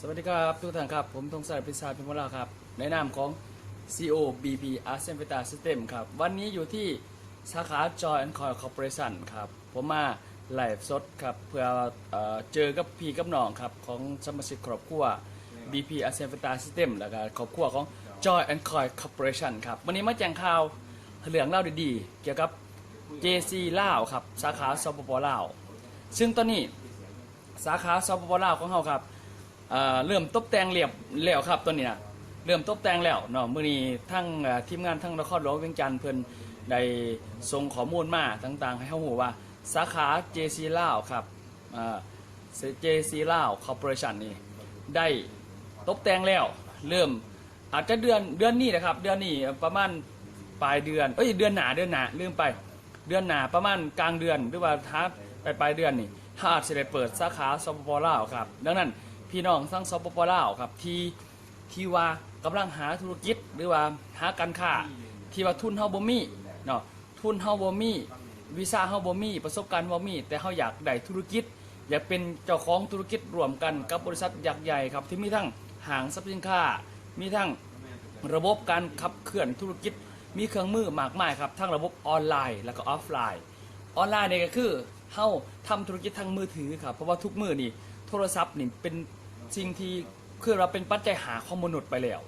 สวัสดีครับทุกท่านครับ ผมธงศักดิ์พิศาพิมพ์ลาครับ ในนามของ CO BP ASEAN Vita System ครับ วันนี้อยู่ที่สาขา Joy and Coil Corporation ครับ ผมมาไลฟ์สดครับ เพื่อเออเจอกับพี่กับน้องครับ ของสมาชิกครอบครัว BP ASEAN Vita System แล้วก็ครอบครัวของ Joy and Coil Corporation ครับ วันนี้มาแจ้งข่าวเรื่องเล่าดีๆ เกี่ยวกับ JC ลาวครับ สาขาสปปลาว ซึ่งตอนนี้สาขาสปปลาวของเราครับ เอ่อเริ่มตบแต่งเรียบแล้วครับตัวนี้นะเริ่มตบแต่งแล้วเนาะมื้อนี้ทั้งเอ่อทีมงานทั้งนครหลวงเวียงจันทน์เพิ่นได้ส่งข้อมูลมาต่างๆ ให้เฮาฮู้ว่าสาขา JC ลาวครับอ่า JC ลาวคอร์ปอเรชันนี่ได้ตบแต่งแล้ว เริ่มอาจจะเดือนเดือนนี้นะครับ เดือนนี้ประมาณปลายเดือนเอ้ยเดือนหนาเดือนหนาลืมไป เดือนหนาประมาณกลางเดือนหรือว่าท้าไปปลายเดือนนี่ถ้าอาจจะได้เปิดสาขาสปปลาวครับ ดังนั้น พี่น้องทั้งสปปลาวครับที่ที่ว่ากำลังหาธุรกิจหรือว่าหาการค้าที่ว่าทุนเฮาบ่มีเนาะทุนเฮาบ่มีวีซ่าเฮาบ่มีประสบการณ์บ่มี แต่เฮาอยากได้ธุรกิจ อยากเป็นเจ้าของธุรกิจรวมกันกับบริษัทยักษ์ใหญ่ครับที่มีทั้งห้างสรรพสินค้ามีทั้งระบบการขับเคลื่อนธุรกิจ มีเครื่องมือมากมายครับทั้งระบบออนไลน์ แล้วก็ออฟไลน์ ออนไลน์เนี่ยก็คือเฮาทำธุรกิจทางมือถือครับเพราะว่าทุกมือนี่โทรศัพท์นี่เป็น สิ่งที่คือเราเป็นปัจจัยหาของมนุษย์ไปแล้ว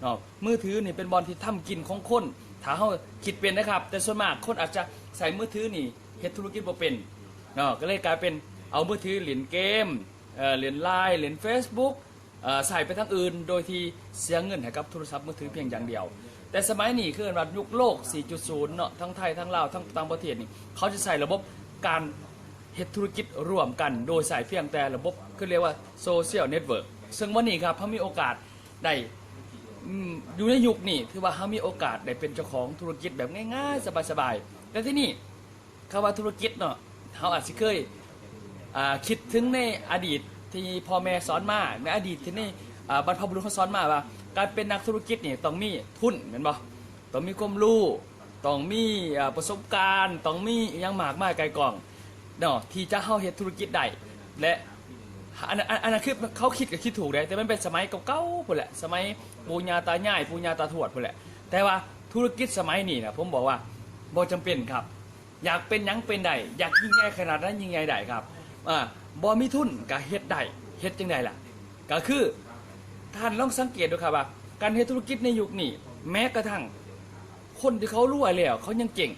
เนาะมือถือนี่เป็นบอลที่ทำกินของคนถ้าเฮาคิดเป็นนะครับ แต่ส่วนมากคนอาจจะใส่มือถือนี่เฮ็ดธุรกิจบ่เป็นเนาะก็เลยกลายเป็นเอามือถือเล่นเกมเออเล่นไลน์เล่น Facebook เออใส่ไปทั้งอื่น โดยที่เสียเงินให้กับโทรศัพท์มือถือเพียงอย่างเดียว แต่สมัยนี้คือว่ายุคโลก 4.0 เนาะทั้งไทยทั้งลาวทั้งต่างประเทศนี่เขาจะใส่ระบบการ เฮ็ดธุรกิจร่วมกันโดยใส่เพียงแต่ระบบคือเรียกว่าโซเชียลเน็ตเวิร์กซึ่งวันนี้ครับเขามีโอกาสได้อยู่ในยุคนี้ถือว่าเขามีโอกาสได้เป็นเจ้าของธุรกิจแบบง่ายๆ สบายๆแต่ที่นี่คำว่าธุรกิจเนาะเขาอาจจะเคยคิดถึงในอดีตที่พ่อแม่สอนมาในอดีตที่นี่บรรพบุรุษเขาสอนมาว่า การเป็นนักธุรกิจเนี่ยต้องมีทุนเห็นบ่ต้องมีความรู้ต้องมีประสบการณ์ ต้องมีอหยังมากมายไกลกอง เนาะที่จะเข้าเฮ็ดธุรกิจได้และอันนั้นอันนั้นคือเขาคิดกับคิดถูกเลยแต่มันเป็นสมัยเก่าๆพุ่นแหละสมัยปู่ย่าตายายปู่ย่าตาทวดพุ่นแหละแต่ว่าธุรกิจสมัยนี้นะผมบอกว่าบ่จำเป็นครับ อยากเป็นยังเป็นได้อยากยิ่งใหญ่ขนาดนั้นยิ่งใหญ่ได้ครับอ่าบอมีทุนก็เฮ็ดได้เฮ็ดจังไดล่ะ ก็คือท่านลองสังเกตดูครับว่า การเฮ็ดธุรกิจในยุคนี้ แม้กระทั่งคนที่เขารวยแล้วเขายังเก่ง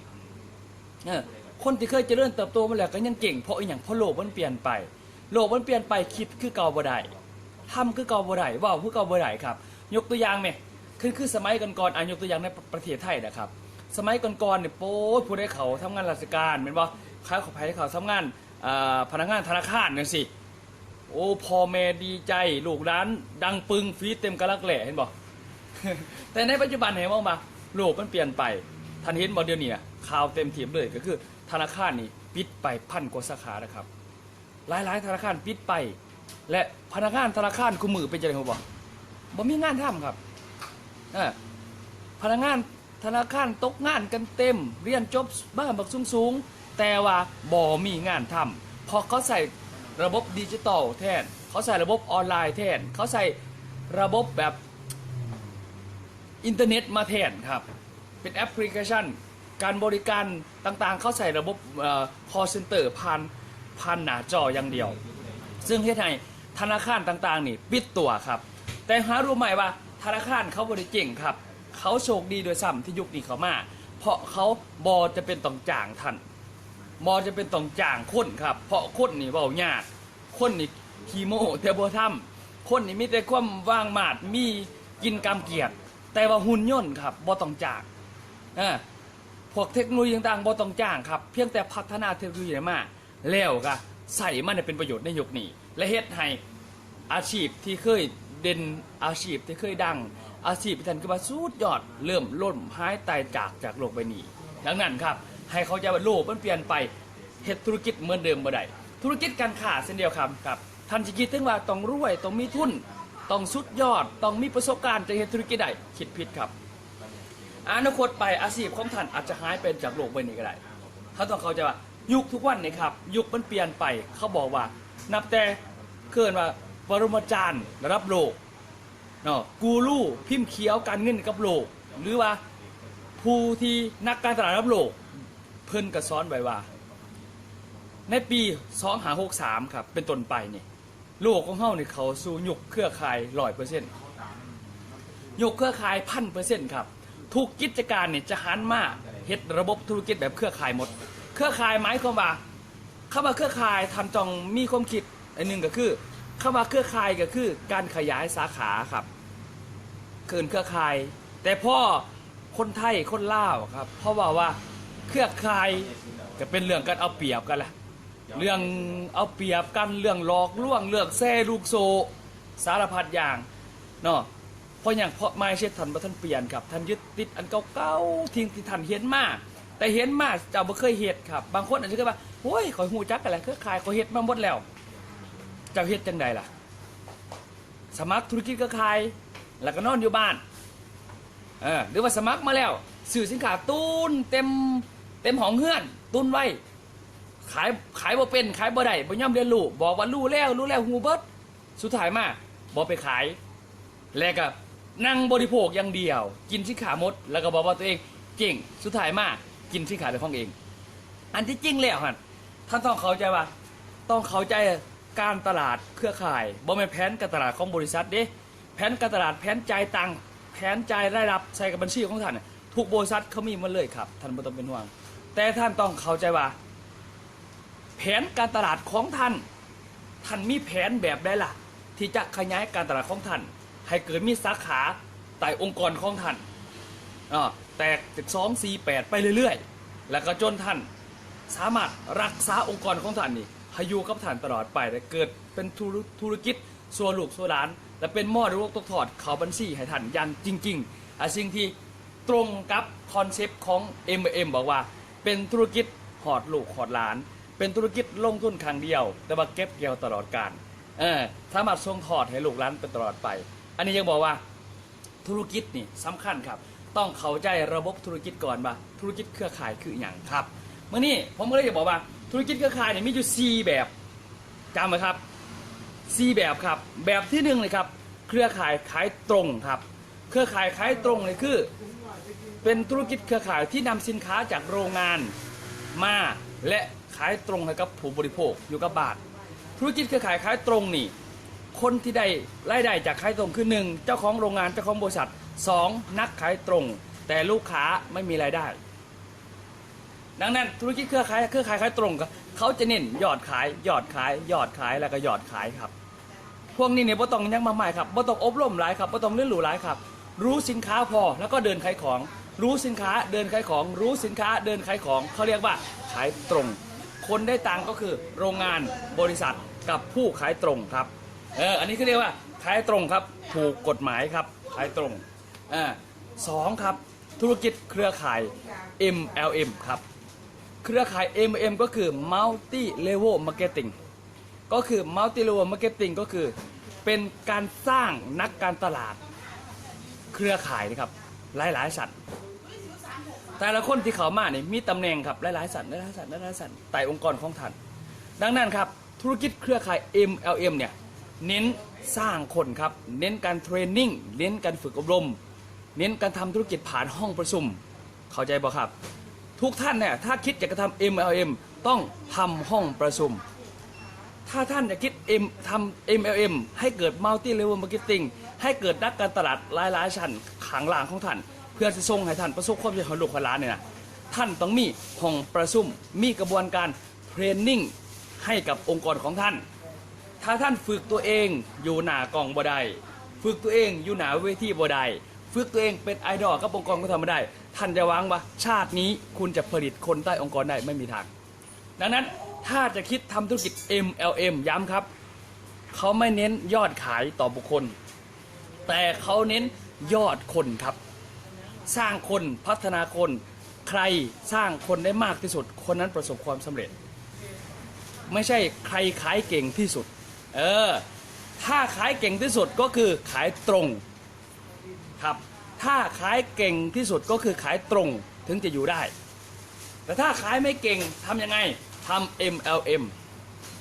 เออ คนที่เคยเจริญเติบโตมาแล้วก็ยังเก่งเพราะอีหยังเพราะโลกมันเปลี่ยนไป โลกมันเปลี่ยนไปคิดคือเก่าบ่ได้ทำคือเก่าบ่ได้ว้าคือเก่าบ่ได้ครับ ยกตัวอย่างไหมคือคือสมัยก่อนๆอะยกตัวอย่างในประเทศไทยนะครับ สมัยก่อนๆเนี่ยโป๊ดผู้ได้เขาทำงานราชการเป็นบ่ค้าขอภัยเขาทำงานอ่าพนักงานธนาคารนี่ยสิโอ้พ่อแม่ดีใจลูกร้าน ดังปึงฟีดเต็มกระลักแหล่เห็นบ่แต่ในปัจจุบันเห็นบ้างปะโลกมันเปลี่ยนไปท่านเห็นบ่เดียวนี้น่ะ ข่าวเต็มทีมเลยก็คือ ธนาคารนี่ปิดไปพันกว่าสาขานะครับ หลายๆ ธนาคารปิดไป และพนักงานธนาคารคุมือเป็นจังได๋บ่บ่มีงานทำครับพนักงานธนาคารตกงานกันเต็ม เรียนจบบ้านบักสูงๆ แต่ว่าบ่มีงานทำเพราะเขาใส่ระบบดิจิตอลแทน เขาใส่ระบบออนไลน์แทน เขาใส่ระบบแบบอินเทอร์เน็ตมาแทนครับ เป็นแอปพลิเคชัน การบริการต่างๆ เขาใส่ระบบเอ่อ call center ผ่านผ่านหน้าจออย่างเดียว ซึ่งเฮ็ดให้ธนาคารต่างๆ นี่ปิดตัวครับ แต่หารู้ไหมว่าธนาคารเขาบริเก่งครับ เขาโชคดีโดยซ้ำที่ยุคนี้เขามา เพราะเขาบอจะเป็นต้องจ้างท่านบอจะเป็นต้องจ้างคนครับ เพราะคนนี่เบายากคนนี่คีโมแต่บ่ทำคนนี่มีแต่ความว่างมาดมีกินกรรมเกียรติแต่ว่าหุ่นยนต์ครับบ่ต้องจ้างอ่า พวกเทคโนโลยีต่างๆบ่ต้องจ้างครับ เพียงแต่พัฒนาเทคโนโลยีมาแล้วก็ใส่มันให้เป็นประโยชน์ในยุคนี้ และเฮ็ดให้อาชีพที่เคยเด่นอาชีพที่เคยดัง อาชีพที่ท่านก็ว่าสุดยอด เริ่มล่มหายตายจากจากโลกใบนี้ ดังนั้นครับ ให้เขาใจว่าโลกมันเปลี่ยนไปเฮ็ดธุรกิจเหมือนเดิมบ่ได้ธุรกิจการค้าเช่นเดียวกันครับท่านสิคิดถึงว่าต้องรวยต้องมีทุนต้องสุดยอดต้องมีประสบการณ์จะเฮ็ดธุรกิจได้คิดผิดครับ อนาคตไปอาชีพของท่านอาจจะหายไปจากโลกใบนี้ก็ได้เขาต้องเข้าใจว่ายุคทุกวันนี่ครับ ยุคมันเปลี่ยนไปเขาบอกว่า นับแต่เกินว่าปรมาจารย์ระดับโลกเนาะกูรูพิมพ์เขียวการเงินกับโลก หรือว่าผู้ที่นักการตลาดระดับโลก เพิ่นก็สอนไว้ว่า ในปี 2563 ครับ เป็นต้นไปเนี่ยโลกของเฮาเนี่ยเขาสู่ยุคเครือข่าย100%ยุคเครือข่ายพันเปอร์เซ็นต์ครับ ทุกกิจการเนี่ยจะหันมาเฮ็ดระบบธุรกิจแบบเครือข่ายหมด เครือข่ายหมายความว่าคำว่าเครือข่ายทันจองมีความคิดอันหนึ่งก็คือคำว่าเครือข่ายก็คือการขยายสาขาครับเกินเครือข่าย แต่พ่อคนไทยคนล่าวครับ เพราะว่าว่าเครือข่ายก็เป็นเรื่องการเอาเปรียบกันแหละเรื่องเอาเปรียบกันเรื่องหลอกลวงเรื่องแซ่ลูกโซสารพัดอย่างเนาะ เพราะอย่างเพราะไม่เช่ทันบ่ท่านเปลี่ยนครับท่านยึดติดอันเก่าๆทิ้งที่ท่านเห็นมาแต่เห็นมาเจ้าบ่เคยเฮ็ดครับ บางคนอาจจะคิดว่าโอ้ยขอยฮู้จักกันแหละเครือข่ายขอยเฮ็ดมาหมดแล้ว เจ้าเฮ็ดจังใดล่ะ สมัครธุรกิจเครือข่ายแล้วก็นอนอยู่บ้านเออหรือว่าสมัครมาแล้วสื่อสินค้าตุนเต็มเต็มห้องเฮือนตุนไว้ขายขายบ่เป็นขายบ่ได้บ่ย่อมเรียนรู้บอกว่ารู้แล้วรู้แล้วฮูเบิดสุดท้ายมาบ่ไปขาย แล้วก็ นั่งบริโภคอย่างเดียว กินสินค้าหมด แล้วก็บอกว่าตัวเองเก่งสุดท้ายมากกินสินค้าเป็นของเอง อันที่จริงแล้วฮะท่านต้องเข้าใจว่าต้องเข้าใจการตลาดเครือข่ายบ่แม่นแผนการตลาดของบริษัทเด้แผนการตลาดแผนจ่ายตังค์แผนจ่ายรายรับใส่กับบัญชีของท่านทุกบริษัทเขามีมาเลยครับ ท่านบ่ต้องเป็นห่วง แต่ท่านต้องเข้าใจว่า แผนการตลาดของท่าน ท่านมีแผนแบบใดล่ะ ที่จะขยายการตลาดของท่าน ให้เกิดมีสาขาใต้องค์กรของท่านอ่าแตกจากสองสี่แปดไปเรื่อยๆ แล้วก็จนท่านสามารถรักษาองค์กรของท่านนี่ให้อยู่กับท่านตลอดไปและเกิดเป็นธุรธุรกิจส่วนลูกส่วนหลาน และเป็นมอดลูกตกถอดเขาบัญชีให้ท่านยันจริงๆอะสิ่งที่ตรงกับคอนเซปต์ของ M&M บอกว่า เป็นธุรกิจหอดลูกหอดหลาน เป็นธุรกิจลงทุนครั้งเดียว แต่ว่าเก็บเกี่ยวตลอดการเออสามารถส่งทอดให้ลูกหลานเป็นตลอดไป อันนี้ยังบอกว่าธุรกิจนี่สำคัญครับ ต้องเข้าใจระบบธุรกิจก่อนว่าธุรกิจเครือข่ายคืออย่างครับเมื่อนี้ผมก็เลยจะบอกว่าธุรกิจเครือข่ายเนี่ยมีอยู่ 4 แบบจำไว้ครับ 4 แบบครับ แบบที่หนึ่งเลยครับ เครือข่ายขายตรงครับ เครือข่ายขายตรงเลยคือ เป็นธุรกิจเครือข่ายที่นำสินค้าจากโรงงานมาและขายตรงให้กับผู้บริโภคอยู่กับบ้านธุรกิจเครือข่ายขายตรงนี่ คนที่ได้รายได้จากขายตรงคือหนึ่งเจ้าของโรงงานเจ้าของบริษัทสองนักขายตรง แต่ลูกค้าไม่มีรายได้ ดังนั้นธุรกิจเครือข่ายเครือข่ายขายตรงเขาจะเน้นยอดขายยอดขายยอดขายแล้วก็ยอดขายครับ พวกนี้เนี่ยบ่ต้องยังมาใหม่ครับบ่ต้องอบรมหลายครับบ่ต้องเรียนรู้หลายครับ รู้สินค้าพอแล้วก็เดินขายของ รู้สินค้าเดินขายของ รู้สินค้าเดินขายของเขาเรียกว่าขายตรง คนได้ตังค์ก็คือโรงงานบริษัทกับผู้ขายตรงครับ เอออันนี้เขาเรียกว่าขายตรงครับถูกกฎหมายครับขายตรงอ่าสองครับธุรกิจเครือข่าย MLM ครับ เครือข่าย MLM ก็คือ Multi Level Marketing ก็คือ Multi Level Marketing ก็คือเป็นการสร้างนักการตลาด เครือข่ายนะครับ หลายๆสัตว์แต่ละคนที่เขามาเนี่ยมีตำแหน่งครับหลายๆสัตว์หลายๆสัตว์หลายๆสัตว์ไต่องค์กรของท่านดังนั้นครับ ธุรกิจเครือข่าย MLM เนี่ย เน้นสร้างคนครับ เน้นการเทรนนิ่ง เน้นการฝึกอบรม เน้นการทำธุรกิจผ่านห้องประชุม เข้าใจบ่ครับ ทุกท่านเนี่ยถ้าคิดอยากจะทำ MLM ต้องทำห้องประชุม ถ้าท่านจะคิด M ทำ MLM ให้เกิด Multi Level Marketing ให้เกิดนักการตลาดหลายๆชั้นขังหลางของท่าน เพื่อจะส่งให้ท่านประสบความสำเร็จของลูกค้าร้านเนี่ยนะท่านต้องมีห้องประชุมมีกระบวนการเทรนนิ่งให้กับองค์กรของท่าน ถ้าท่านฝึกตัวเองอยู่หนากล่องบ่ได้ฝึกตัวเองอยู่หนาเวทีบ่ได้ฝึกตัวเองเป็นไอดอลกับองค์กรก็ทำไม่ได้ ท่านจะวังว่าชาตินี้คุณจะผลิตคนใต้องค์กรได้ไม่มีทาง ดังนั้นถ้าจะคิดทำธุรกิจ MLM ย้ำครับ เขาไม่เน้นยอดขายต่อบุคคล แต่เขาเน้นยอดคนครับ สร้างคนพัฒนาคน ใครสร้างคนได้มากที่สุด คนนั้นประสบความสำเร็จ ไม่ใช่ใครขายเก่งที่สุด เออ ถ้าขายเก่งที่สุดก็คือขายตรงครับ ถ้าขายเก่งที่สุดก็คือขายตรงถึงจะอยู่ได้ แต่ถ้าขายไม่เก่งทำยังไงทำ MLM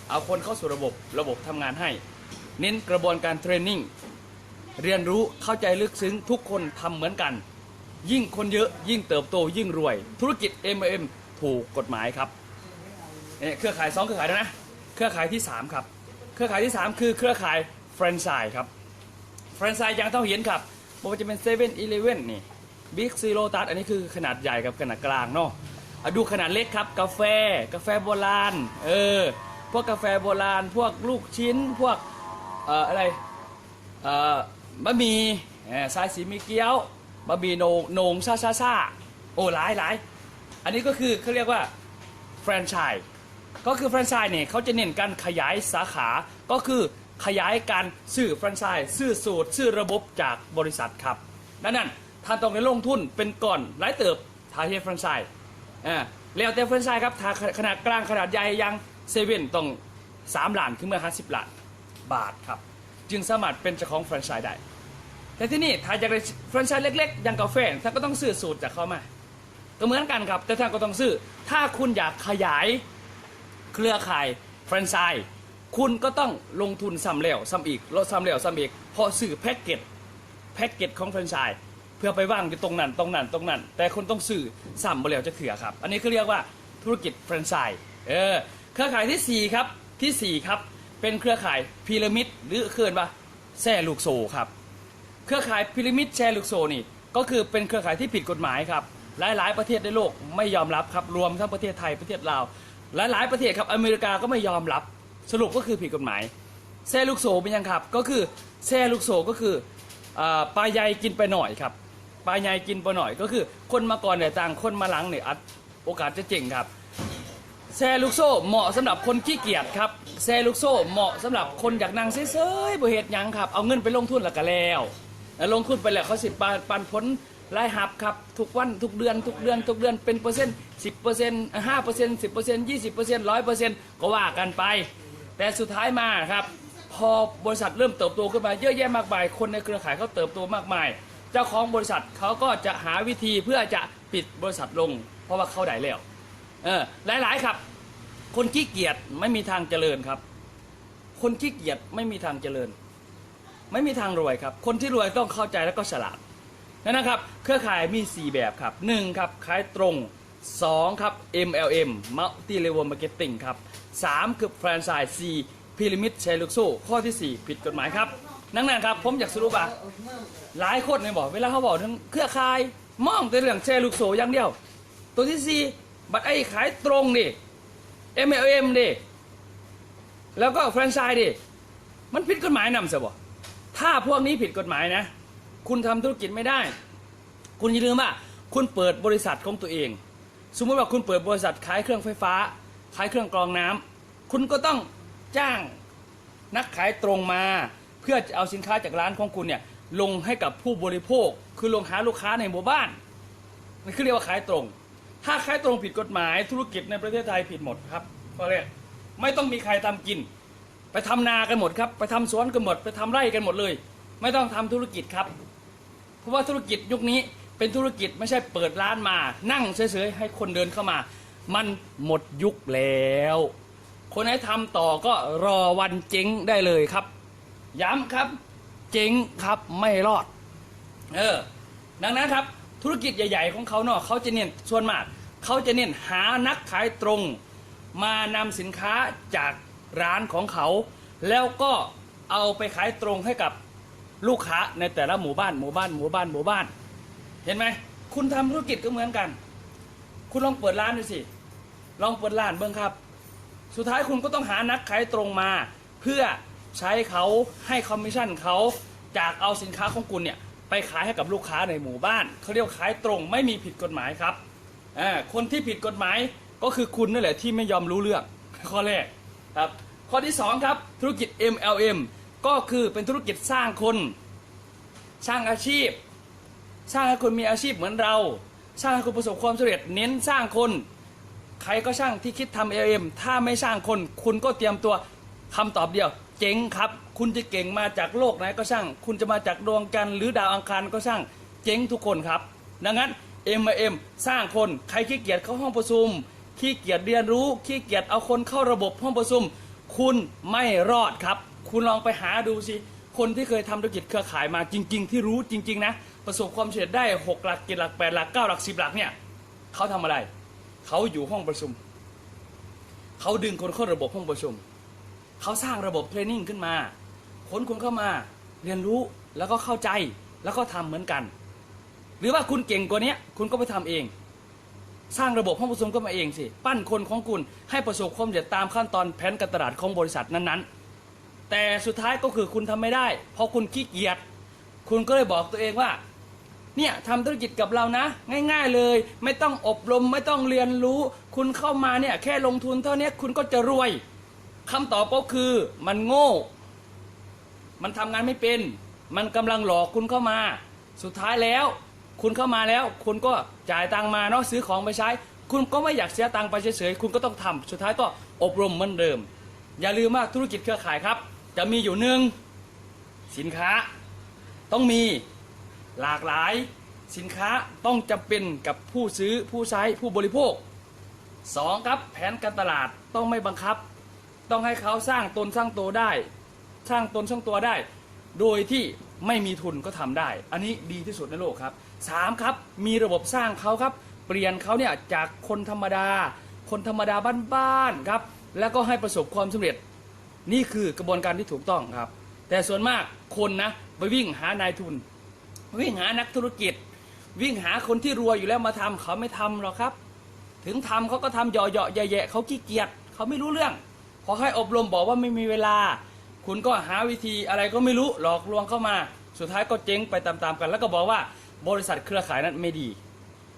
เอาคนเข้าสู่ระบบระบบทำงานให้ เน้นกระบวนการเทรนนิ่งเรียนรู้เข้าใจลึกซึ้งทุกคนทำเหมือนกัน ยิ่งคนเยอะยิ่งเติบโตยิ่งรวย ธุรกิจ MLM ถูกกฎหมายครับเนี่ยเครือข่าย 2 เครือข่ายแล้วนะ เครือข่ายที่ 3 ครับ เครือข่ายที่ 3 คือเครือข่ายแฟรนไชส์ครับแฟรนไชส์ยังต้องเห็นครับไม่ว่าจะเป็นเซเว่นอีเลเว่นนี่บิ๊กซีโรตัสอันนี้คือขนาดใหญ่กับขนาดกลางเนาะดูขนาดเล็กครับ กาแฟ กาแฟโบราณ เออ พวกกาแฟโบราณ พวกลูกชิ้น พวกเอ่ออะไรเอ่อบะหมี่สายสีมีเกี๊ยวบะหมี่โหนงโหนงซาซาซาโอ้หลายหลายอันนี้ก็คือเขาเรียกว่าแฟรนไชส์ ก็คือแฟรนไชส์เนี่ยเขาจะเน้นการขยายสาขาก็คือขยายการซื้อแฟรนไชส์ซื้อสูตรซื้อระบบจากบริษัทครับดังนั้นท่านต้องได้ลงทุนเป็นก่อนหลายเติบทาเฮแฟรนไชส์อ่าแล้วแต่แฟรนไชส์ครับถ้าขนาดกลางขนาดใหญ่ยังเซเว่นต้อง3ล้านขึ้นเมื่อ50ล้านบาทครับ จึงสามารถเป็นเจ้าของแฟรนไชส์ได้ แต่ที่นี่ถ้าอยากได้แฟรนไชส์เล็กๆอย่างกาแฟท่านก็ต้องซื้อสูตรจากเขามาก็เหมือนกันครับ แต่ท่านก็ต้องซื้อ ถ้าคุณอยากขยาย เครือข่ายแฟรนไชส์คุณก็ต้องลงทุนซ้ำแล้วซ้ำอีกลดซ้ำแล้วซ้ำอีกเพราะซื้อแพ็กเกจแพ็กเกจของแฟรนไชส์เพื่อไปว่างอยู่ตรงนั้นตรงนั้นตรงนั้น แต่คุณต้องซื้อซ้ำบ่แล้วจะเถื่อครับ อันนี้เขาเรียกว่าธุรกิจแฟรนไชส์เออเครือข่ายที่สี่ครับที่สี่ครับเป็นเครือข่ายพีระมิดหรือเคลื่อนว่าแซ่ลูกโซครับเครือข่ายพีระมิดแชร์ลูกโซนี่ก็คือเป็นเครือข่ายที่ผิดกฎหมายครับหลายๆ ประเทศในโลกไม่ยอมรับครับรวมทั้งประเทศไทยประเทศลาว หลายๆประเทศครับอเมริกาก็ไม่ยอมรับสรุปก็คือผิดกฎหมายแชร์ลูกโซเป็นยังครับ ก็คือแชร์ลูกโซก็คืออปลาใหญ่กินไปหน่อยครับปลาใหญ่กินไปหน่อย ก็คือคนมาก่อนเนี่ยต่างคนมาหลังเนี่ยอัดโอกาสจะเจ๋งครับแชร์ลูกโซ่เหมาะสำหรับคนขี้เกียจครับแชร์ลูกโซ่เหมาะสำหรับคนอยากนั่งเฉยๆบ่เหตุหยังครับ เอาเงินไปลงทุนแล้วก็แล้ว แล้วลงทุนไปแล้วเขาสิปันปันผล รายหับครับทุกวันทุกเดือนทุกเดือนทุกเดือนเป็นเปอร์เซ็นต์สิบเปอร์เซ็นต์ห้าเปอร์เซ็นต์สิบเปอร์เซ็นต์ยี่สิบเปอร์เซ็นต์ร้อยเปอร์เซ็นต์ก็ว่ากันไป แต่สุดท้ายมาครับพอบริษัทเริ่มเติบโตขึ้นมาเยอะแยะมากมาย คนในเครือข่ายเขาเติบโตมากมาย เจ้าของบริษัทเขาก็จะหาวิธีเพื่อจะปิดบริษัทลง เพราะว่าเขาได้แล้วเออหลายๆครับ คนขี้เกียจไม่มีทางเจริญครับ คนขี้เกียจไม่มีทางเจริญ ไม่มีทางรวยครับ คนที่รวยต้องเข้าใจแล้วก็ฉลาด นั่นนะครับ เครือข่ายมี 4 แบบครับ1ครับขายตรง 2 ครับ MLM Multi Level Marketing ครับ 3 คือแฟรนไชส์4 Pyramid Share ลูกโซ่ข้อที่ 4 ผิดกฎหมายครับดังนั้นครับ ผมอยากสรุปว่าหลายคนเนี่ยบอก เวลาเขาบอกถึงเครือข่ายมองแต่เรื่องแชร์ลูกโซ่อย่างเดียว ตัวที่ 4 บัตรไอ้ขายตรงนี่ MLM ดิแล้วก็แฟรนไชส์ดิมันผิดกฎหมายนำซะบ่ถ้าพวกนี้ผิดกฎหมายนะ คุณทำธุรกิจไม่ได้ คุณอย่าลืมว่าคุณเปิดบริษัทของตัวเอง สมมติว่าคุณเปิดบริษัทขายเครื่องไฟฟ้า ขายเครื่องกรองน้ำคุณก็ต้องจ้างนักขายตรงมา เพื่อจะเอาสินค้าจากร้านของคุณเนี่ยลงให้กับผู้บริโภค คือลงหาลูกค้าในหมู่บ้านนี่คือเรียกว่าขายตรง ถ้าขายตรงผิดกฎหมายธุรกิจในประเทศไทยผิดหมดครับข้อแรกไม่ต้องมีใครทำกิน ไปทำนากันหมดครับ ไปทำสวนกันหมด ไปทำไร่กันหมดเลย ไม่ต้องทำธุรกิจครับ เพราะว่าธุรกิจยุคนี้เป็นธุรกิจไม่ใช่เปิดร้านมา นั่งเฉยๆให้คนเดินเข้ามา มันหมดยุคแล้ว คนไหนทำต่อก็รอวันเจ๊งได้เลยครับ ย้ำครับ เจ๊งครับไม่รอด เออ ดังนั้นครับ ธุรกิจใหญ่ ๆ ของเขาเนาะเขาจะเน้นส่วนมากเขาจะเน้นหานักขายตรง มานำสินค้าจากร้านของเขา แล้วก็เอาไปขายตรงให้กับ ลูกค้าในแต่ละหมู่บ้านหมู่บ้านหมู่บ้านหมู่บ้าน เห็นไหมคุณทำธุรกิจก็เหมือนกัน คุณลองเปิดร้านดูสิลองเปิดร้านเบิ้งครับ สุดท้ายคุณก็ต้องหานักขายตรงมา เพื่อใช้เขาให้คอมมิชชั่นเขาจากเอาสินค้าของคุณเนี่ยไปขายให้กับลูกค้าในหมู่บ้านเขาเรียกขายตรงไม่มีผิดกฎหมายครับอ่าคนที่ผิดกฎหมายก็คือคุณนั่นแหละที่ไม่ยอมรู้เรื่องข้อแรกครับข้อที่สองครับ ธุรกิจ MLM ก็คือเป็นธุรกิจสร้างคนสร้างอาชีพ สร้างให้คนมีอาชีพเหมือนเรา สร้างให้คนประสบความสำเร็จ เน้นสร้างคน ใครก็ช่างที่คิดทำ LM ถ้าไม่สร้างคน คุณก็เตรียมตัวคำตอบเดียว เจ๋งครับ คุณจะเก่งมาจากโลกไหนก็ช่าง คุณจะมาจากดวงจันทร์หรือดาวอังคารก็ช่างเจ๋งทุกคนครับ ดังนั้น MLM สร้างคนใครขี้เกียจเข้าห้องประชุมขี้เกียจเรียนรู้ขี้เกียจเอาคนเข้าระบบห้องประชุม คุณไม่รอดครับ คุณลองไปหาดูสิ คนที่เคยทำธุรกิจเครือข่ายมาจริง ๆ ที่รู้จริง ๆ นะ ประสบความสำเร็จได้หกหลักเจ็ดหลักแปดหลักเก้าหลักสิบหลักเนี่ยเขาทำอะไร เขาอยู่ห้องประชุม เขาดึงคนเข้าระบบห้องประชุม เขาสร้างระบบเทรนนิ่งขึ้นมาคนคนเข้ามาเรียนรู้แล้วก็เข้าใจแล้วก็ทำเหมือนกัน หรือว่าคุณเก่งกว่านี้คุณก็ไปทำเอง สร้างระบบห้องประชุมก็มาเองสิ ปั้นคนของคุณให้ประสบความสำเร็จตามขั้นตอนแผนการตลาดของบริษัทนั้นๆ แต่สุดท้ายก็คือคุณทำไม่ได้ เพราะคุณขี้เกียจคุณก็เลยบอกตัวเองว่า เนี่ยทำธุรกิจกับเรานะ ง่าย ๆเลย ไม่ต้องอบรมไม่ต้องเรียนรู้ คุณเข้ามาเนี่ยแค่ลงทุนเท่านี้คุณก็จะรวยคำตอบก็คือมันโง่ มันทำงานไม่เป็น มันกำลังหลอกคุณเข้ามา สุดท้ายแล้ว คุณเข้ามาแล้ว คุณก็จ่ายตังมาเนาะซื้อของไปใช้ คุณก็ไม่อยากเสียตังไปเฉยๆคุณก็ต้องทำสุดท้ายก็อบรมเหมือนเดิม อย่าลืมว่าธุรกิจเครือข่ายครับ จะมีอยู่หนึ่งสินค้า ต้องมีหลากหลายสินค้าต้องจำเป็นกับผู้ซื้อผู้ใช้ผู้บริโภคสองครับแผนการตลาดต้องไม่บังคับ ต้องให้เขาสร้างตนสร้างตัวได้ สร้างตนสร้างตัวได้ โดยที่ไม่มีทุนก็ทำได้ อันนี้ดีที่สุดในโลกครับสามครับมีระบบสร้างเขาครับ เปลี่ยนเขาเนี่ยจากคนธรรมดา คนธรรมดาบ้านๆครับ แล้วก็ให้ประสบความสำเร็จ นี่คือกระบวนการที่ถูกต้องครับ แต่ส่วนมากคนนะไปวิ่งหานายทุน วิ่งหานักธุรกิจ วิ่งหาคนที่รวยอยู่แล้วมาทำเขาไม่ทำหรอกครับ ถึงทำเขาก็ทำเหยาะๆแย่ๆเขาขี้เกียจเขาไม่รู้เรื่องพอให้อบรมบอกว่าไม่มีเวลา คุณก็หาวิธีอะไรก็ไม่รู้หลอกลวงเข้ามา สุดท้ายก็เจ๊งไปตามๆกัน แล้วก็บอกว่าบริษัทเครือข่ายนั้นไม่ดี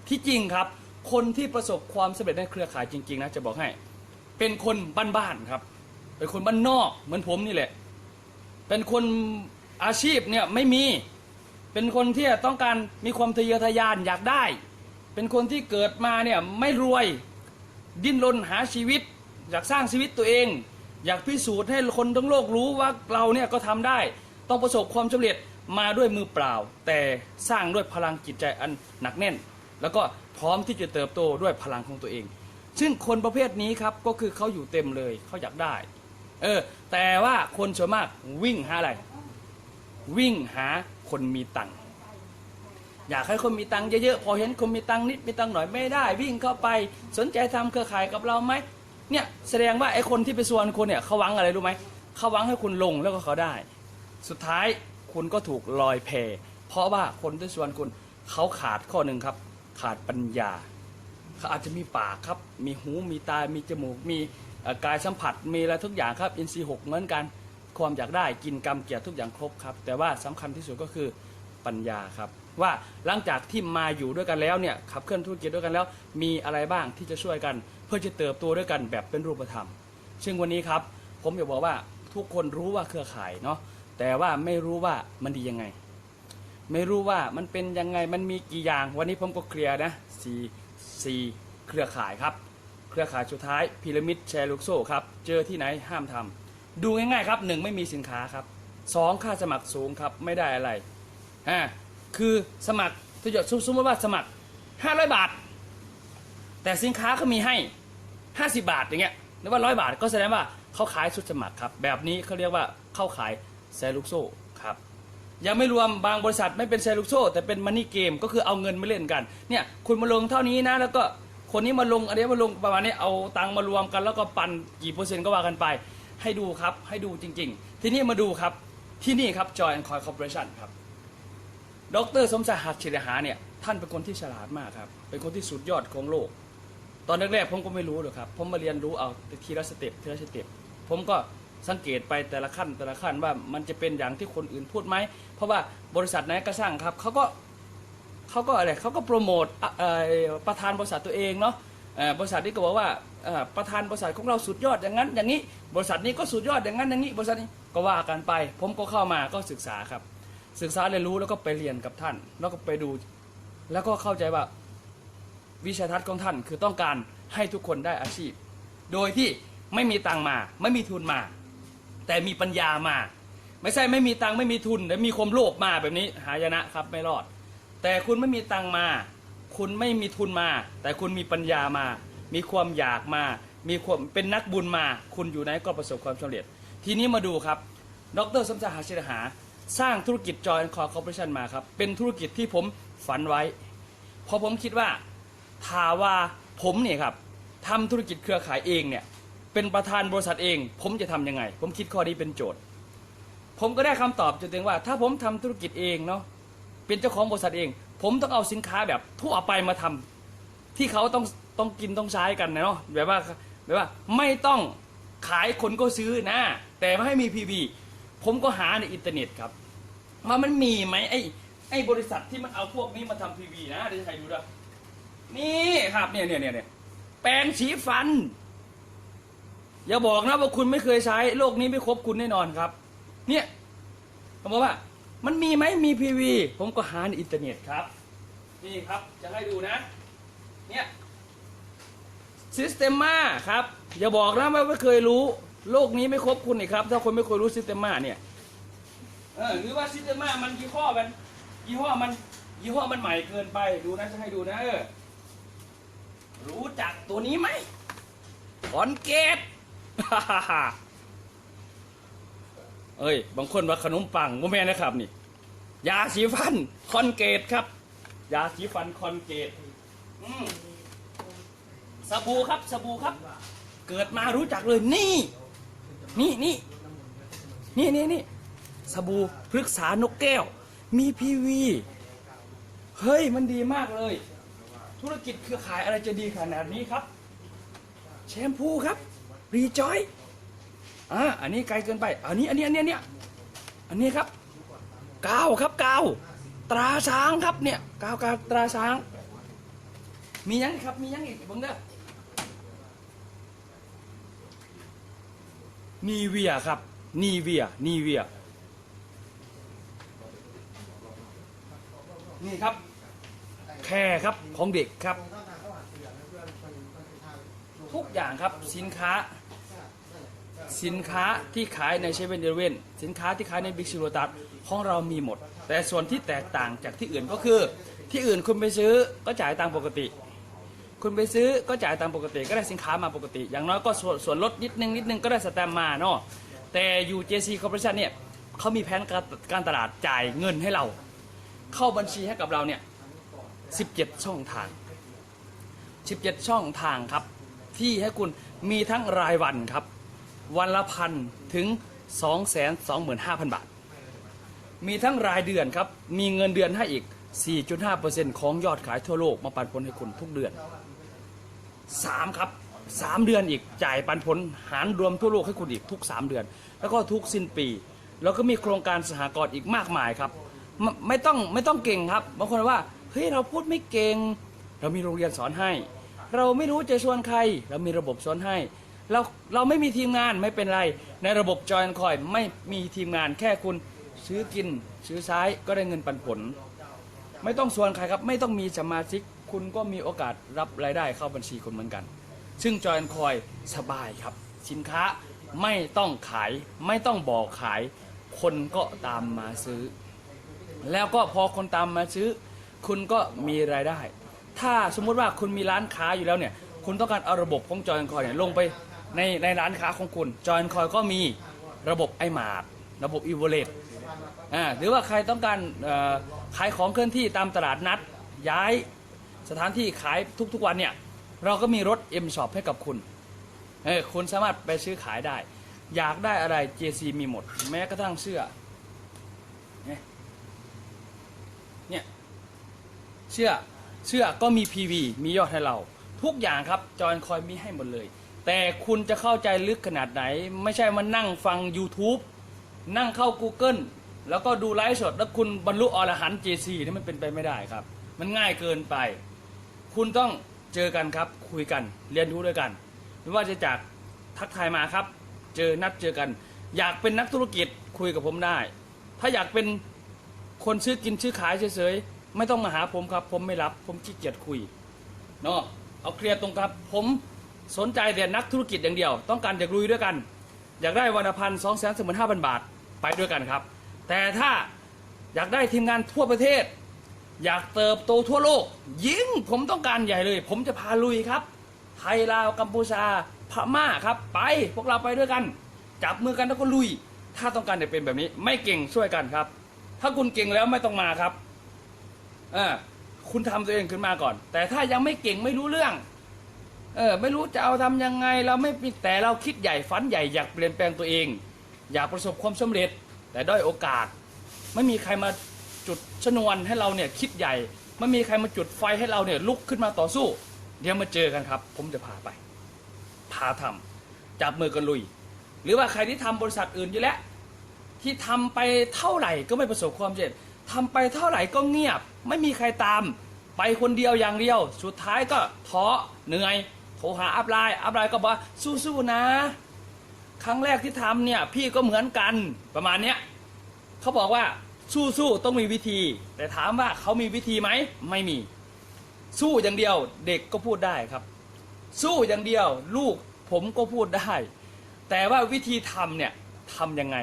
ที่จริงครับคนที่ประสบความสำเร็จในเครือข่ายจริงๆนะจะบอกให้ เป็นคนบ้านๆครับ เป็นคนบ้านนอกเหมือนผมนี่แหละ เป็นคนอาชีพเนี่ยไม่มี เป็นคนที่ต้องการมีความทะเยอทะยานอยากได้ เป็นคนที่เกิดมาเนี่ยไม่รวยดิ้นรนหาชีวิต อยากสร้างชีวิตตัวเอง อยากพิสูจน์ให้คนทั้งโลกรู้ว่าเราเนี่ยก็ทำได้ ต้องประสบความสำเร็จมาด้วยมือเปล่า แต่สร้างด้วยพลังจิตใจอันหนักแน่น แล้วก็พร้อมที่จะเติบโตด้วยพลังของตัวเอง ซึ่งคนประเภทนี้ครับก็คือเขาอยู่เต็มเลยเขาอยากได้ เออ แต่ว่าคนส่วนมากวิ่งหาอะไร วิ่งหาคนมีตังค์อยากให้คนมีตังค์เยอะๆพอเห็นคนมีตังค์นิดมีตังค์หน่อยไม่ได้ วิ่งเข้าไปสนใจทำเครือข่ายกับเราไหมเนี่ยแสดงว่าไอ้คนที่ไปส่วนคนเนี่ยเขาหวังอะไรรู้ไหมเขาหวังให้คุณลงแล้วก็เขาได้ สุดท้ายคุณก็ถูกลอยแพเพราะว่าคนที่ส่วนคุณเขาขาดข้อหนึ่งครับ ขาดปัญญา เขาอาจจะมีปากครับ มีหูมีตา มีจมูกมี กายสัมผัสมีอะไรทุกอย่างครับอินทรีย์หกเหมือนกันความอยากได้กินกรรมเกียรติทุกอย่างครบครับ แต่ว่าสำคัญที่สุดก็คือปัญญาครับ ว่าหลังจากที่มาอยู่ด้วยกันแล้วเนี่ยขับเคลื่อนธุรกิจด้วยกันแล้ว มีอะไรบ้างที่จะช่วยกัน เพื่อจะเติบโตด้วยกันแบบเป็นรูปธรรม ซึ่งวันนี้ครับ ผมอยากบอกว่าทุกคนรู้ว่าเครือข่ายเนาะแต่ว่าไม่รู้ว่ามันดียังไง ไม่รู้ว่ามันเป็นยังไงมันมีกี่อย่าง วันนี้ผมก็เคลียร์นะสี่สี่เครือข่ายครับ เครือข่ายสุดท้ายพีระมิดแชร์ลูกโซ่ครับ เจอที่ไหนห้ามทำดูง่ายๆครับหนึ่งไม่มีสินค้าครับสองค่าสมัครสูงครับไม่ได้อะไรอ่าคือสมัครถ้าหยดสมมติว่าสมัคร500บาท แต่สินค้าเขามีให้50บาทอย่างเงี้ยหรือว่าร้อยบาทก็แสดงว่าเขาขายชุดสมัครครับ แบบนี้เขาเรียกว่าเข้าขายแชร์ลูกโซ่ครับยังไม่รวมบางบริษัทไม่เป็นแชร์ลูกโซ่แต่เป็นมันนี่เกมก็คือเอาเงินมาเล่นกันเนี่ยคุณมาลงเท่านี้นะแล้วก็ คนนี้มาลงอันนี้มาลงประมาณนี้เอาตังค์มารวมกันแล้วก็ปันกี่เปอร์เซ็นต์ก็ว่ากันไป ให้ดูครับให้ดูจริง ๆ ที่นี่มาดูครับที่นี่ครับ Joy and Coin Corporation ครับดรสมศักดิ์หัตถ์ศิรหาเนี่ยท่านเป็นคนที่ฉลาดมากครับ เป็นคนที่สุดยอดของโลก ตอนแรกๆผมก็ไม่รู้หรอกครับ ผมมาเรียนรู้เอาทีละสเต็ปทีละสเต็ปผมก็สังเกตไปแต่ละขั้นแต่ละขั้นว่ามันจะเป็นอย่างที่คนอื่นพูดไหม เพราะว่าบริษัทไหนก็สร้างครับเขาก็ เขาก็อะไรเขาก็โปรโมทประธานบริษัทตัวเองเนาะบริษัทนี้ก็บอกว่าประธานบริษัทของเราสุดยอดอย่างนั้น อย่างนี้บริษัทนี้ก็สุดยอดอย่างนั้นอย่างนี้ บริษัทนี้ก็ว่ากันไป ผมก็เข้ามาก็ศึกษาครับ ศึกษาเรียนรู้แล้วก็ไปเรียนกับท่าน แล้วก็ไปดู แล้วก็เข้าใจว่าวิชาทัศน์ของท่านคือต้องการให้ทุกคนได้อาชีพ โดยที่ไม่มีตังมา ไม่มีทุนมา แต่มีปัญญามา ไม่ใช่ไม่มีตังไม่มีทุนแต่มีความโลภมาแบบนี้หายนะครับไม่รอด แต่คุณไม่มีตังมา คุณไม่มีทุนมา แต่คุณมีปัญญามา มีความอยากมา มีความเป็นนักบุญมา คุณอยู่ไหนก็ประสบความสำเร็จ ทีนี้มาดูครับ ดรสมศักดิ์หาเชษฐหา สร้างธุรกิจจอยคอร์คอร์ปอเรชันมาครับ เป็นธุรกิจที่ผมฝันไว้พราะผมคิดว่าถ้าว่าผมเนี่ยครับทำธุรกิจเครือข่ายเองเนี่ยเป็นประธานบริษัทเอง ผมจะทำยังไง ผมคิดข้อนี้เป็นโจทย์ ผมก็ได้คำตอบจนถึงว่า ถ้าผมทำธุรกิจเองเนาะ เป็นเจ้าของบริษัทเอง ผมต้องเอาสินค้าแบบทั่วไปมาทำที่เขาต้องต้องกินต้องใช้กันนะเนาะแบบว่าแบบว่าไม่ต้องขายคนก็ซื้อนะ แต่ไม่ให้มีพีวีผมก็หาในอินเทอร์เน็ตครับว่ามันมีไหมไอ้ไอ้บริษัทที่มันเอาพวกนี้มาทำพีวีนะเดี๋ยวใครดูด้วยนี่ครับเนี่ยเนี่ยเนี่ยแปรงสีฟัน อย่าบอกนะว่าคุณไม่เคยใช้โลกนี้ไม่ครบคุณแน่นอนครับ เนี่ยผมบอกว่า มันมีไหมมีพีวีผมก็หาในอินเทอร์เน็ตครับ นี่ครับจะให้ดูนะ เนี่ยซิสเต m มาครับ อย่าบอกนะว่าไม่เคยรู้ โลกนี้ไม่ครบคุณนี่ครับ ถ้าคนไม่เคยรู้ซิสเต m มาเนี่ยเออหรือว่าซิสเต m มามันยี่ห้อมันยี่ห้อมันยี่ห้อมันใหม่เกินไปดูนะจะให้ดูนะเออรู้จักตัวนี้ไหมคอนเกต เอ้ย บางคนว่าขนมปังโมแม่นนะครับนี่ ยาสีฟันคอนเกตครับ ยาสีฟันคอนเกตอืมสบู่ครับสบู่ครับ เกิดมารู้จักเลยนี่ นี่นี่นี่นี่นี่สบู่พฤกษานกแก้ว มีพีวีเฮ้ยมันดีมากเลย ธุรกิจเครือข่ายอะไรจะดีขนาดนี้ครับ แชมพูครับ รีจอย อ่าอันนี้ไกลเกินไป อันนี้ อันนี้ อันนี้อันนี้อันนี้ครับกาวครับกาวตราช้างครับเนี่ยกาวกาวตราช้าง มียังครับ มียังอีกบังเด้อนีเวียครับ นีเวีย นีเวีย นี่ครับ แค่ครับของเด็กครับ ทุกอย่างครับสินค้า สินค้าที่ขายในเชเว่นเดเว่นสินค้าที่ขายในบิ๊กซีโรตัสของเรามีหมด แต่ส่วนที่แตกต่างจากที่อื่นก็คือ ที่อื่นคุณไปซื้อก็จ่ายตามปกติ คุณไปซื้อก็จ่ายตามปกติ ก็ได้สินค้ามาปกติ อย่างน้อยก็ส่วนส่วนลดนิดนึงนิดนึงก็ได้สแตมมาเนาะแต่ UJC Corporation เนี่ยเขามีแผนการการตลาดจ่ายเงินให้เรา เข้าบัญชีให้กับเราเนี่ย17 ช่องทาง 17 ช่องทางครับ ที่ให้คุณมีทั้งรายวันครับ วันละพันถึง 2 2 5 0 0 0 บาท มีทั้งรายเดือนครับ มีเงินเดือนให้อีก 4.5%ของยอดขายทั่วโลกมาปันผลให้คุณทุกเดือน 3 ครับ 3 เดือนอีกจ่ายปันผลหารรวมทั่วโลกให้คุณอีกทุก 3 เดือน แล้วก็ทุกสิ้นปี แล้วก็มีโครงการสหกรณ์อีกมากมายครับ ไม่ไม่ต้องไม่ต้องเก่งครับบางคนว่าเฮ้ยเราพูดไม่เก่ง เรามีโรงเรียนสอนให้ เราไม่รู้จะชวนใคร เรามีระบบสอนให้ เราเราไม่มีทีมงานไม่เป็นไร ในระบบจอยคอยไม่มีทีมงานแค่คุณซื้อกิน ซื้อซ้ายก็ได้เงินปันผล ไม่ต้องชวนใครครับ ไม่ต้องมีสมาชิก คุณก็มีโอกาสรับรายได้เข้าบัญชีคุณเหมือนกัน ซึ่งจอยคอยสบายครับ สินค้าไม่ต้องขาย ไม่ต้องบอกขาย คนก็ตามมาซื้อ แล้วก็พอคนตามมาซื้อ คุณก็มีรายได้ ถ้าสมมุติว่าคุณมีร้านค้าอยู่แล้วเนี่ยคุณต้องการเอาระบบของจอยคอยเนี่ยลงไป ในในร้านค้าของคุณจอยคอยก็มีระบบไอมาร์ระบบอีเวเลตอ่าหรือว่าใครต้องการขายของเคลื่อนที่ตามตลาดนัด ย้ายสถานที่ขายทุกๆวันเนี่ย เราก็มีรถ M Shop ให้กับคุณเออคุณสามารถไปซื้อขายได้ อยากได้อะไร JC มีหมด แม้กระทั่งเสื้อเนี่ยเชื่อเชื่อก็มี PV มียอดให้เรา ทุกอย่างครับจอยคอยมีให้หมดเลย แต่คุณจะเข้าใจลึกขนาดไหน ไม่ใช่มานั่งฟัง YouTube นั่งเข้า Google แล้วก็ดูไลฟ์สด แล้วคุณบรรลุอรหันต์ JC นี่มันเป็นไปไม่ได้ครับ มันง่ายเกินไป คุณต้องเจอกันครับ คุยกันเรียนรู้ด้วยกัน ไม่ว่าจะจากทักทายมาครับ เจอนัดเจอกัน อยากเป็นนักธุรกิจคุยกับผมได้ ถ้าอยากเป็นคนซื้อกินซื้อขายเฉยๆไม่ต้องมาหาผมครับ ผมไม่รับ ผมขี้เกียจคุยเนาะเอาเคลียร์ตรงครับผม สนใจแต่นักธุรกิจอย่างเดียว ต้องการอยากลุยด้วยกัน อยากได้วันพันสองแสนสมห้าพันบาทไปด้วยกันครับ แต่ถ้าอยากได้ทีมงานทั่วประเทศ อยากเติบโตทั่วโลก ยิ่งผมต้องการใหญ่เลย ผมจะพาลุยครับไทยลาวกัมพูชาพม่าครับ ไปพวกเราไปด้วยกัน จับมือกันแล้วก็ลุย ถ้าต้องการจะเป็นแบบนี้ ไม่เก่งช่วยกันครับ ถ้าคุณเก่งแล้วไม่ต้องมาครับเออคุณทำตัวเองขึ้นมาก่อน แต่ถ้ายังไม่เก่งไม่รู้เรื่อง เออไม่รู้จะเอาทำยังไง เราไม่มีแต่เราคิดใหญ่ฝันใหญ่อยากเปลี่ยนแปลงตัวเอง อยากประสบความสำเร็จ แต่ด้อยโอกาส ไม่มีใครมาจุดชนวนให้เราเนี่ยคิดใหญ่ ไม่มีใครมาจุดไฟให้เราเนี่ยลุกขึ้นมาต่อสู้ เดี๋ยวมาเจอกันครับ ผมจะพาไป พาทำจับมือกันลุย หรือว่าใครที่ทำบริษัทอื่นอยู่แล้วที่ทำไปเท่าไหร่ก็ไม่ประสบความสำเร็จทำไปเท่าไหร่ก็เงียบ ไม่มีใครตาม ไปคนเดียวอย่างเดียว สุดท้ายก็ท้อเหนื่อย โทรหาอัพไลน์อัพไลน์ก็บอกสู้ๆนะ ครั้งแรกที่ทำเนี่ย พี่ก็เหมือนกันประมาณเนี้ยเขาบอกว่าสู้ๆต้องมีวิธี แต่ถามว่าเขามีวิธีไหมไม่มี สู้อย่างเดียวเด็กก็พูดได้ครับ สู้อย่างเดียวลูกผมก็พูดได้ แต่ว่าวิธีทำเนี่ยทำยังไง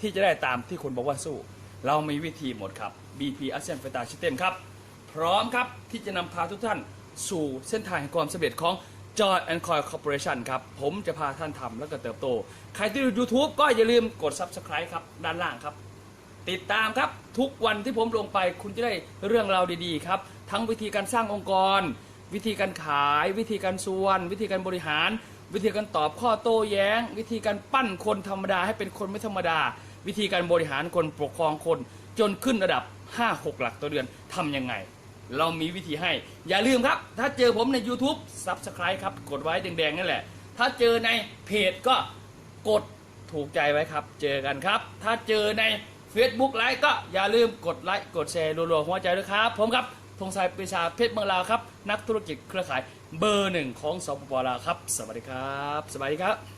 ที่จะได้ตามที่คนบอกว่าสู้ เรามีวิธีหมดครับ BP ASEAN f i g h t e r System ครับ พร้อมครับที่จะนำพาทุกท่าน สู่เส้นทางแห่งความสำเร็จของ Joy and Coil Corporation ครับ ผมจะพาท่านทำแล้วก็เติบโต ใครที่ดู YouTube ก็อย่าลืมกด Subscribe ครับ ด้านล่างครับ ติดตามครับทุกวันที่ผมลงไปคุณจะได้เรื่องราวดีๆ ครับ ทั้งวิธีการสร้างองค์กร วิธีการขาย วิธีการส่วน วิธีการบริหาร วิธีการตอบข้อโต้แย้ง วิธีการปั้นคนธรรมดาให้เป็นคนไม่ธรรมดา วิธีการบริหารคนปกครองคน จนขึ้นระดับ 5-6 หลักต่อเดือนทำยังไง เรามีวิธีให้ อย่าลืมครับ ถ้าเจอผมใน YouTube Subscribe ครับ กดไว้แดงๆนั่นแหละ ถ้าเจอในเพจก็กดถูกใจไว้ครับ เจอกันครับ ถ้าเจอใน Facebook ไลค์ก็อย่าลืมกดไลค์กดแชร์รัวๆหัวใจด้วยครับ ผมครับธงชัยปรีชาเพชรเมืองลาวครับ นักธุรกิจเครือข่ายเบอร์หนึ่งของสปปลาวครับ สวัสดีครับ สวัสดีครับ